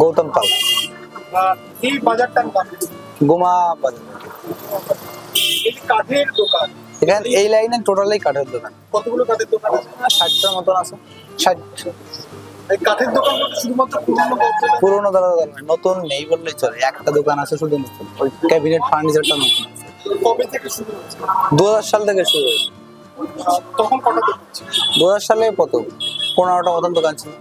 গৌতম পাল। এই বাজারটার নাম গোমা বাজার। এই কাঠের দোকান। এখানে এই লাইনে টোটালি কাঠের দোকান। কতগুলো কাঠের দোকান আছে? ষাটটার মতন আছে। ষাট। এই কাঠের দোকান শুধুমাত্র পুরনো দরজা পুরোনো দাদা দোকান নতুন নেই বললেই চলে। একটা দোকান আছে শুধু নতুন। ওই ক্যাবিনেট ফার্নিচারটা নতুন কবে থেকে শুরু হয়েছে দু হাজার সাল থেকে শুরু হয়েছে। আর তখন কটা দু হাজার সালে প্রথম পনেরোটা মতন দোকান ছিল।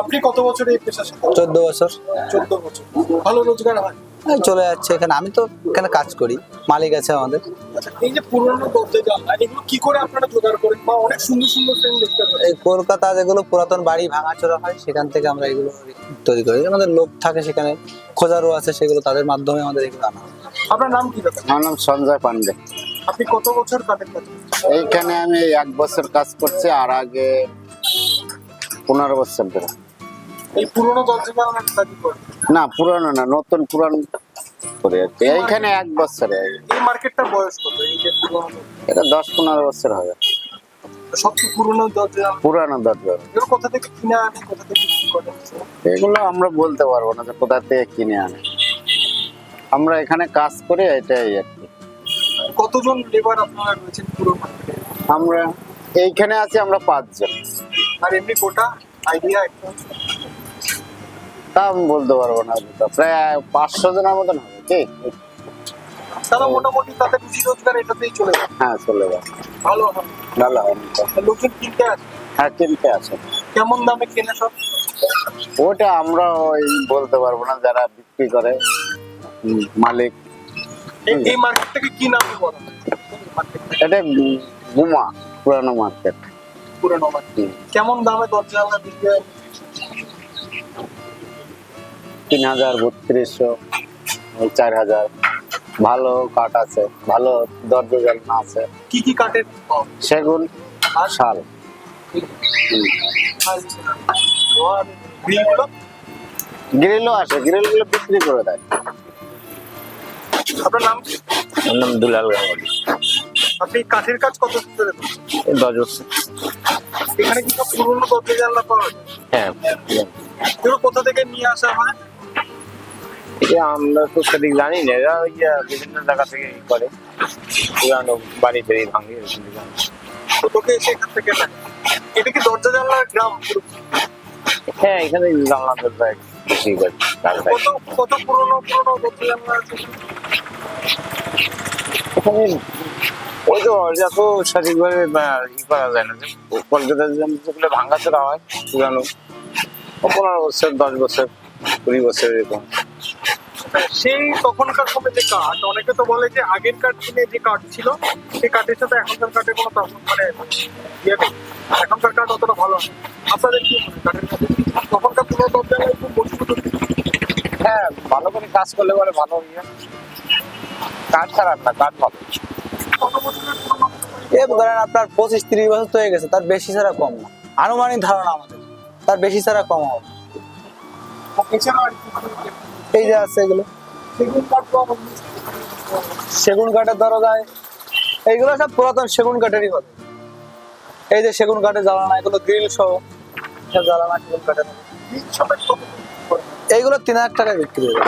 আপনি কত বছর এই পেশার সাথে? চোদ্দ বছর। চোদ্দ বছর। ভালো রোজগার হয়? এই চলে যাচ্ছে এখানে। আমি তো এখানে কাজ করি। মালিক আছে আমাদের। আচ্ছা এই যে পুরনো এগুলো কি করে আপনারা জোগাড় করেন? বা অনেক সুন্দর সুন্দর ফ্রেম দেখতে এই কলকাতা যেগুলো পুরাতন বাড়ি ভাঙাচোরা হয় সেখান থেকে আমরা এগুলো তৈরি করি। আমাদের লোক থাকে সেখানে। খোঁজারও আছে সেগুলো তাদের মাধ্যমে আমাদের এগুলো আনা আপনার নাম কি আমার নাম সঞ্জয় পান্ডে। আপনি কত বছর কাজ এইখানে আমি এক বছর কাজ করছি আর আগে পনেরো বছর ধরে। এই পুরনো না পুরানো না নতুন পুরানো করে আর কি। এইখানে এক বছরে। এই মার্কেটটার বয়স কত? এই যে পুরনো এটা দশ পনেরো বছর হবে। সবচেয়ে পুরনো দরজা? পুরানো দরজা। এগুলো কোথা থেকে কিনে আনে কোথা থেকে কি করেন এগুলো আমরা বলতে পারব না যে কোথা থেকে কিনে আনে। আমরা এখানে কাজ করি এটাই আর কি। কতজন লেবার আপনারা রয়েছেন পুরো মার্কেটে আমরা এইখানে আছি আমরা পাঁচজন। আর এমনি গোটা আইডিয়া তা বলতে পারব না। প্রায় পাঁচশো জনের মতন হবে কি? তারা মোটামুটি তাদের রুজি রোজগার এটাতেই চলে যায়। হ্যাঁ চলে ভালো ভালো লোকজন কিনতে আসে হ্যাঁ কিনতে আছে। কেমন দামে কেনে সব? ওটা আমরা ওই বলতে পারব না যারা বিক্রি করে মালিক। এই- মার্কেটটাকে কি নামে বলা? এটা গুমা পুরানো মার্কেট পুরনো কেমন দামে দরজা জানলা বিক্রি হয় তিন হাজার বত্রিশশো চার হাজার। ভালো কাঠ আছে ভালো দরজা আছে। কি কি কাঠের? সেগুন আর? শাল। গ্রিলও আসে গ্রিলগুলো বিক্রি করে দেয়। আপনার নাম নাম দুলাল গাঙ্গুলি। আপনি কাঠের কাজ কত ধরে? দশ বছর। এখানে কি সব পুরনো দরজা জানলা পাওয়া যায়? হ্যাঁ। এগুলো কোথা থেকে নিয়ে আসা হয়? এটা আমরা তো সঠিক জানি না এরা ওই বিভিন্ন জায়গা থেকে ই করে। পুরানো বাড়ি ফেরি ভাঙে এসে এখান থেকে এটা কি দরজা জানলার গ্রাম? হ্যাঁ এখানে জানলা দরজা করে কত কত পুরনো পুরনো দরজা জানলা আছে? এখানে ওই তো যত সঠিকভাবে ই করা যায় না যে কলকাতার যেগুলো ভাঙাচোরা হয় পুরানো। পনেরো বছর দশ বছর কুড়ি বছর এরকম। সেই তখনকার সময় যে কাঠ অনেকে তো বলে যে আগের কাঠ কিনে যে কাঠ ছিল সেই কাঠের সাথে এখনকার কাঠে কোনো তফাৎ মানে ইয়ে নেই। এখনকার কাঠ অতটা ভালো আপনাদের কি মনে কাঠের কাঠে তখনকার পুরো দরজা একটু মজবুত হ্যাঁ ভালো করে কাজ করলে বলে ভালো ইয়ে কাঠ খারাপ না কাঠ ভালো? এ ধরেন আপনার পঁচিশ, তিরিশ বছর তো হয়ে গেছে, তার বেশি ছাড়া কম না আনুমানিক ধারণা আমাদের, তার বেশি ছাড়া কম হবে? এই যে আছে এগুলো সেগুন কাঠের দরজায় এইগুলো সব পুরাতন সেগুন কাঠেরই কথা এই যে সেগুন কাঠের জ্বালানা, এগুলো গ্রিল সহ জ্বালানা সেগুন কাঠের? এইগুলো তিন হাজার টাকায় বিক্রি হবে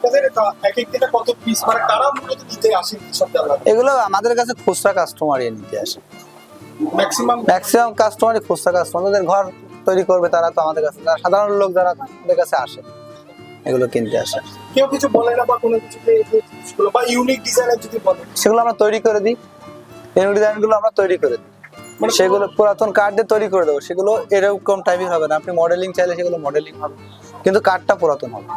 আপনাদের এক এক দিনে কত পিস মানে কারা মূলত নিতে জানলা এগুলো আমাদের কাছে খুচরা কাস্টমারই নিতে আসে। ম্যাক্সিমাম ম্যাক্সিমাম কাস্টমারই খুচরা কাস্টমার যাদের ঘর তৈরি করবে তারা তো আমাদের কাছে যারা সাধারণ লোক যারা আমাদের কাছে আসে এগুলো কিনতে আসে। কেউ কিছু বলে না বা কোনো কিছু বা ইউনিক ডিজাইনের যদি বলে সেগুলো আমরা তৈরি করে দিই। এই ডিজাইনগুলো আমরা তৈরি করে দিই। মানে সেগুলো পুরাতন কার্ড দিয়ে তৈরি করে দেবো। সেগুলো এরকম টাইপের হবে না। আপনি মডেলিং চাইলে সেগুলো মডেলিং হবে। কিন্তু কার্ডটা পুরাতন হবে।